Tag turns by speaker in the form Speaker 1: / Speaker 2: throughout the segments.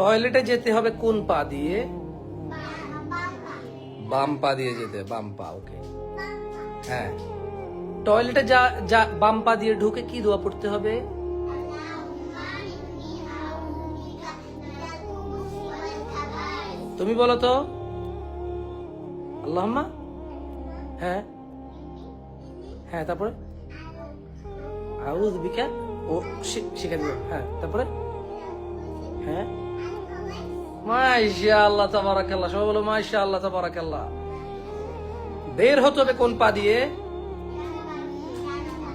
Speaker 1: টয়লেটে যেতে হবে কোন পা দিয়ে? বাম পা দিয়ে যেতে বাম পা ওকে হ্যাঁ। টয়লেটে যা যা, বাম পা দিয়ে ঢুকে কি দোয়া পড়তে হবে? তুমি বলো তো। আল্লাহম্মা? হ্যাঁ। হ্যাঁ তারপরে? আউজ বিকা, ও শিখে দিল হ্যাঁ তারপরে? হ্যাঁ। মাশা আল্লাহ তাবারাকাল্লাহ। সবাই বলো মাশা আল্লাহ তাবারাকাল্লাহ। বের হতে হবে কোন পা দিয়ে?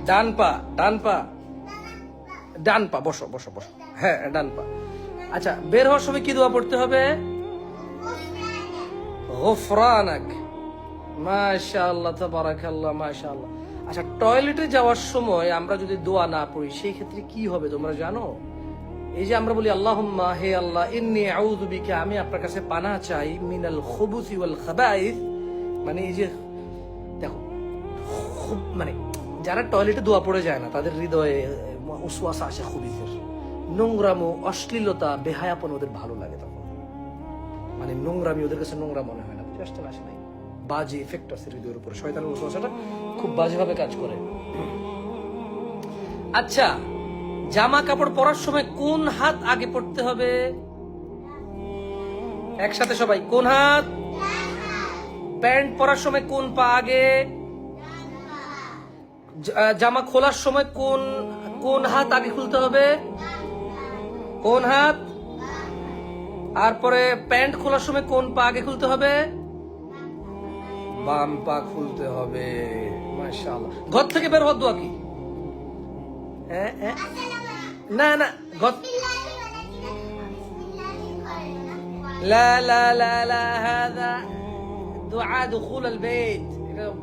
Speaker 1: ডান পা ডান পা। ডান পা, বসো বসো বসো। হ্যাঁ ডান পা। আচ্ছা বের হওয়ার সময় কি দোয়া পড়তে হবে? গোফরানাক। মাশাআল্লাহ, তাবারাকাল্লাহ, মাশাআল্লাহ। আচ্ছা টয়লেটে যাওয়ার সময় আমরা যদি দোয়া না পড়ি, সেই ক্ষেত্রে কি হবে, তোমরা জানো? এই যে আমরা বলি, আল্লাহুম্মা হে আল্লাহ, ইন্নী আমি আপনার কাছে পানা চাই, মিনাল খুবুসি মানে এই যে, দেখো, খুব মানে যারা টয়লেটে দোয়া পড়ে যায় না, তাদের হৃদয়ে উসওয়াসা আসে খুবিসের। নোংরামো, অশ্লীলতা, বেহায়াপন ওদের ভালো লাগে তখন। মানে নোংরামি, ওদের কাছে নোংরা মনে হয় না। আসতে আসে নাই। বাজে এফেক্ট আছে হৃদয়ের উপরে। শয়তানের ওসওয়াসাটা খুব বাজেভাবে কাজ করে। আচ্ছা জামা কাপড় পরার সময় কোন হাত আগে পড়তে হবে? একসাথে সবাই, কোন হাত? প্যান্ট পরার সময় কোন পা আগে? জামা খোলার সময় কোন কোন হাত আগে খুলতে হবে? কোন হাত? আর পরে প্যান্ট খোলার সময় কোন পা আগে খুলতে হবে? বাম পা খুলতে হবে, মাশাআল্লাহ। ঘর থেকে বের হওয়ার দোয়া কি? হ্যাঁ হ্যাঁ। না না গত লা লা লা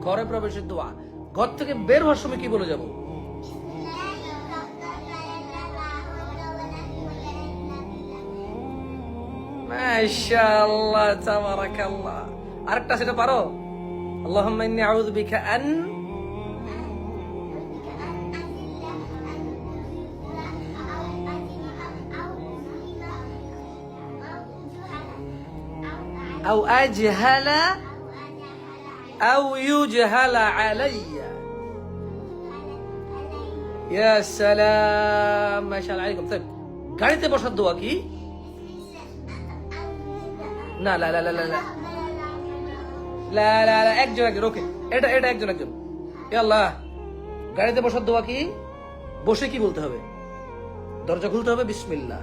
Speaker 1: ঘরে প্রবেশের দোয়া ঘর থেকে বের হওয়ার সময় কি বলে যাব? মাশাআল্লাহ, তাবারাকাল্লাহ। আরেকটা সেটা পারো? আল্লাহুম্মা أو أجهل أو يجهل علي. يا سلام. ما شاء الله عليكم. طيب, গাড়িতে বসার দোয়া কি? না, লা লা লা লা লা। লা লা একজন একজন ওকে এটা এটা একজন একজন। আল্লাহ, গাড়িতে বসার দোয়া কি? বসে কি বলতে হবে? দরজা খুলতে হবে? বিসমিল্লাহ।